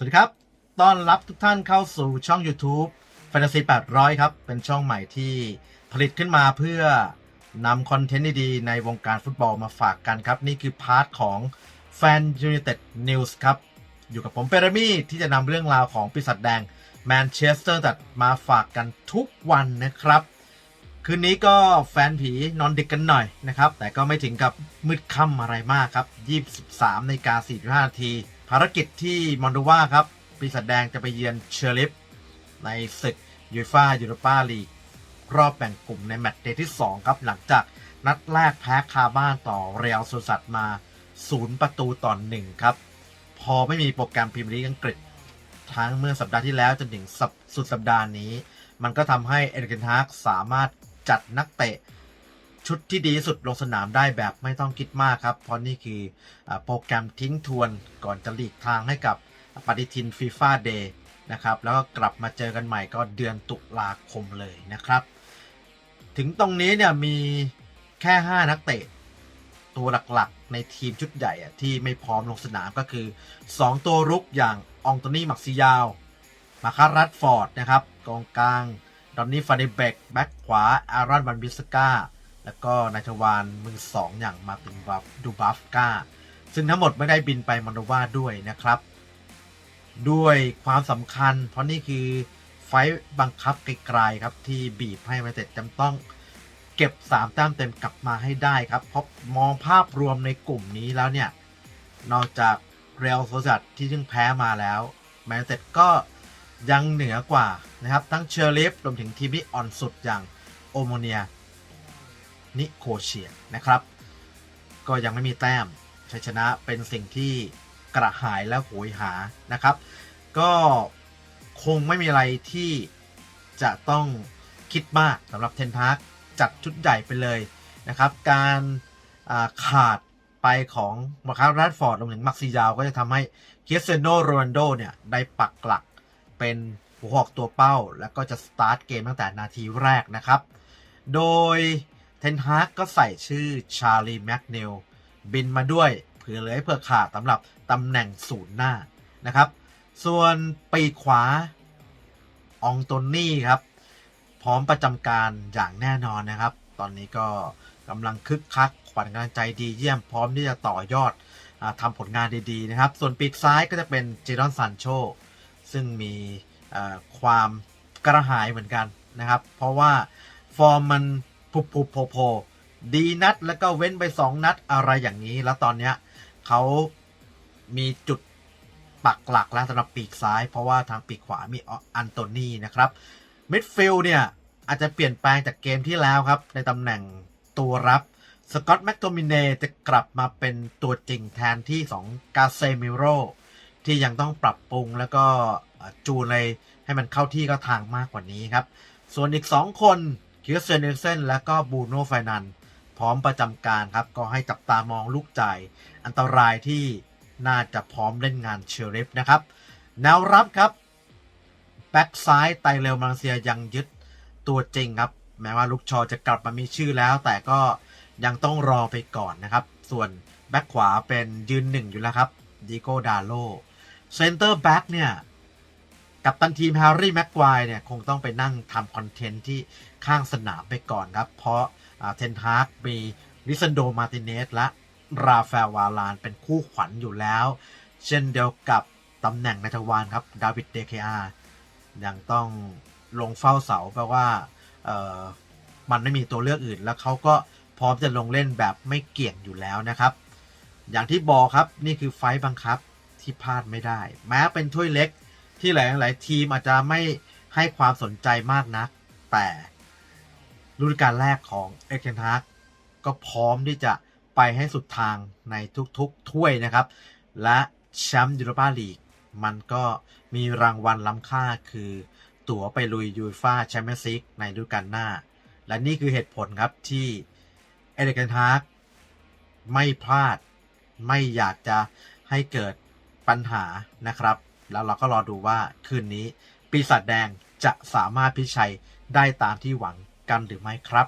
สวัสดีครับ ต้อนรับทุกท่านเข้าสู่ช่อง YouTube Fantasy 800 ครับ เป็นช่องใหม่ที่ผลิตขึ้นมาเพื่อนำคอนเทนต์ดีๆในวงการฟุตบอลมาฝากกันครับ นี่คือพาร์ทของ Fan United News ครับ อยู่กับผมเปรมี่ที่จะนำเรื่องราวของปีศาจแดงแมนเชสเตอร์ตัดมาฝากกันทุกวันนะครับ คืนนี้ก็แฟนผีนอนดึกกันหน่อยนะครับ แต่ก็ไม่ถึงกับมืดค่ำอะไรมากครับ 23นาฬิกา45นาที ภารกิจที่มอนโดวาครับ ปีศาจแดงจะไปเยือนเชอริฟในศึกยูฟ่ายูโรปาลีกรอบแบ่งกลุ่มในแมตช์เดย์ที่ 2 ครับ หลังจากนัดแรกแพ้คาบ้านต่อเรอัลโซซัดมา 0 ประตูต่อ1ครับ พอไม่มีโปรแกรมพรีเมียร์ลีกอังกฤษ ทั้งเมื่อสัปดาห์ที่แล้วจนถึงสุดสัปดาห์นี้ มันก็ทำให้เอริกเกนฮากสามารถจัดนักเตะ ชุดที่ดีสุดลงสนามได้แบบไม่ต้องคิดมากครับ เพราะนี่คือโปรแกรมทิ้งทวนก่อนจะหลีกทางให้กับปฏิทินฟีฟ่าเดย์นะครับ แล้วก็กลับมาเจอกันใหม่ก็เดือนตุลาคมเลยนะครับ ถึงตรงนี้เนี่ยมีแค่ 5 นักเตะ ตัวหลักๆ ในทีมชุดใหญ่ที่ไม่พร้อมลงสนามก็คือ 2 ตัวรุกอย่างองโตนี่มักซิยาว มาคารัตฟอร์ดนะครับกองกลางดอนนี่ฟาเดเบกแบ็คขวา อารอนบันบิสก้า แล้วก็นายทวารมือสองอย่างมาตินบัฟดูบัฟกาซึ่งทั้งหมดไม่ได้บินไปมอนโดวาด้วยนะครับ ด้วยความสำคัญ เพราะนี่คือไฟท์บังคับไกลๆครับ ที่บีบให้มาเสร็จจำต้องเก็บ 3 แต้มเต็มกลับมาให้ได้ครับ เพราะมองภาพรวมในกลุ่มนี้แล้วเนี่ย นอกจากเรอัลโซซัดที่เพิ่งแพ้มาแล้วแมนเต็ดก็ยังเหนือกว่านะครับ ทั้งเชอร์ลิฟรวมถึงทีมที่อ่อนสุดอย่างโอโมเนีย นิโคเชียนะครับ ก็ยังไม่มีแต้มชัยชนะเป็นสิ่งที่กระหายและโหยหานะครับ ก็คงไม่มีอะไรที่จะต้องคิดมากสำหรับเทนพาร์คจัดชุดใหญ่ไปเลยนะครับ การาขาดไปของมาคาร์รัดฟอร์ดรวมถึงมักซิยาว ก็จะทำให้เคียเซโนโรนัลโดเนี่ยได้ปักหลักเป็นหัวหอกตัวเป้า แล้วก็จะสตาร์ทเกมตั้งแต่นาทีแรกนะครับ โดย เทนฮากก็ใส่ชื่อชาลีแมกเนลบินมาด้วยเผื่อเลยเผื่อขาดสำหรับตำแหน่งศูนย์หน้านะครับ ส่วนปีขวาอองตนนี่ครับ พร้อมประจำการอย่างแน่นอนนะครับ ตอนนี้ก็กำลังคึกคักขวัญกำลังใจดีเยี่ยมพร้อมที่จะต่อยอดอทำผลงานดีๆนะครับ ส่วนปีกซ้ายก็จะเป็นเจดอนซันโชซึ่งมีความกระหายเหมือนกันนะครับ เพราะว่าฟอร์มมัน พุบพุบโผโผดีนัดแล้วก็เว้นไป2นัดอะไรอย่างนี้ แล้วตอนเนี้ยเขามีจุดปักหลักแล้วสำหรับปีกซ้าย เพราะว่าทางปีกขวามีอันโตนี่นะครับมิดฟิลด์เนี่ยอาจจะเปลี่ยนแปลงจากเกมที่แล้วครับ ในตำแหน่งตัวรับสกอตต์แมคโทมิเนจะกลับมาเป็นตัวจริงแทนที่ของกาเซมิโรที่ยังต้องปรับปรุงแล้วก็จูนเลยให้มันเข้าที่เข้าทางมากกว่านี้ครับ ส่วนอีก 2 คน คิสเซนเนลเซนและก็บูโนไฟนันพร้อมประจำการครับ ก็ให้จับตามองลูกจ่ายอันตรายที่น่าจะพร้อมเล่นงานเชอริฟนะครับ แนวรับครับแบ็กซ้ายไตเรลมาเลเซียยังยึดตัวจริงครับ แม้ว่าลูกชอจะกลับมามีชื่อแล้ว แต่ก็ยังต้องรอไปก่อนนะครับ ส่วนแบ็กขวาเป็นยืนหนึ่งอยู่แล้วครับดิโกดาโลเซนเตอร์แบ็กเนี่ย กับตันทีมแฮร์รี่แม็กควายเนี่ย คงต้องไปนั่งทำคอนเทนต์ที่ ข้างสนามไปก่อนครับ เพราะเทนฮากมีลิซันโดมาติเนสและราฟาลวาลานเป็นคู่ขวัญอยู่แล้ว เช่นเดียวกับตำแหน่งในทวารครับดาวิดเดเคอายังต้องลงเฝ้าเสาแปลว่ามันไม่มีตัวเลือกอื่น แล้วเขาก็พร้อมจะลงเล่นแบบไม่เกี่ยงอยู่แล้วนะครับ อย่างที่บอกครับนี่คือไฟต์บังคับที่พลาดไม่ได้ แม้เป็นถ้วยเล็กที่หลายหลายๆทีมอาจจะไม่ให้ความสนใจมากนัก แต่ ฤดูกาลแรกของเอ็กเทนฮากก็พร้อมที่จะไปให้สุดทางในทุกๆถ้วยนะครับ และแชมป์ยูโรปาลีก มันก็มีรางวัลล้ำค่าคือ ตั๋วไปลุยยูฟ่าแชมเปี้ยนส์ลีกในฤดูกาลหน้า และนี่คือเหตุผลครับที่เอเดนฮาร์กไม่พลาดไม่อยากจะให้เกิดปัญหานะครับ แล้วเราก็รอดูว่าคืนนี้ปีศาจแดงจะสามารถพิชัยได้ตามที่หวัง กันหรือไม่ครับ